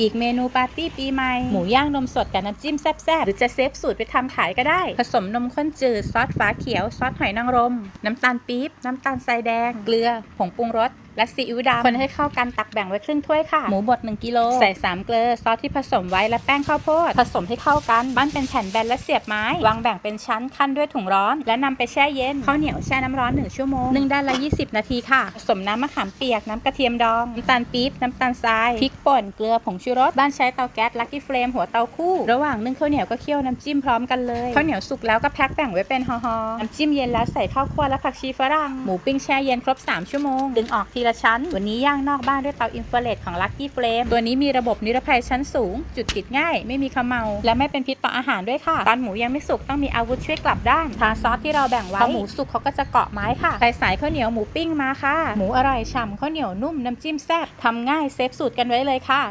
อีกเมนูปาร์ตี้ปีใหม่ หมูย่างนมสดกับน้ำจิ้มแซ่บๆ หรือจะเซฟสูตรไปทำขายก็ได้ ผสมนมข้นจืด ซอสฝาเขียว ซอสหอยนางรม น้ำตาลปี๊บ น้ำตาลทรายแดง เกลือ ผงปรุงรส และซีอิ๊วดำคนให้เข้ากันตักแบ่งไว้ครึ่งถ้วยค่ะ หมูบด1กิโลใส่3เกลือซอสที่ผสมไว้และแป้งข้าวโพด ผสมให้เข้ากันปั้นเป็นแผ่นแบนและเสียบไม้ วางแบ่งเป็นชั้นขั้นด้วยถุงร้อน และนำไปแช่เย็นข้าวเหนียวแช่น้ำร้อน 1 ชั่วโมงนึ่งได้ละ 20 นาทีค่ะผสมน้ำมะขามเปียกน้ำกระเทียมดองน้ำตาลปี๊บน้ำตาลทรายพริกป่นเกลือผงชูรสบ้านใช้เตาแก๊สลักกี้เฟลมหัวเตาคู่ ระหว่างนึ่งข้าวเหนียวก็เคี่ยวน้ำจิ้มพร้อมกันเลยข้าวเหนียวสุกแล้วก็แพ็คแบ่งไว้เป็นห่อๆน้ำจิ้มเย็นแล้วใส่ข้าวคั่วและผักชีฝรั่งหมูปิ้งแช่เย็นครบ 3 ชั่วโมงดึงออกทีละชั้น วันนี้ย่างนอกบ้านด้วยเตาอินฟราเรดของ Lucky Flame ตัวนี้มีระบบนิรภัยชั้นสูง จุดติดง่าย ไม่มีขมเมา และไม่เป็นพิษต่ออาหารด้วยค่ะตอนหมูยังไม่สุกต้องมีอาวุธช่วยกลับด้านทาซอสที่เราแบ่งไว้พอหมูสุกเขาก็จะเกาะไม้ค่ะใส่สายข้าวเหนียวหมูปิ้งมาค่ะ หมูอร่อยฉ่ำข้าวเหนียวนุ่มน้ำจิ้มแซ่บทำง่ายเซฟสูตรกันไว้เลยค่ะ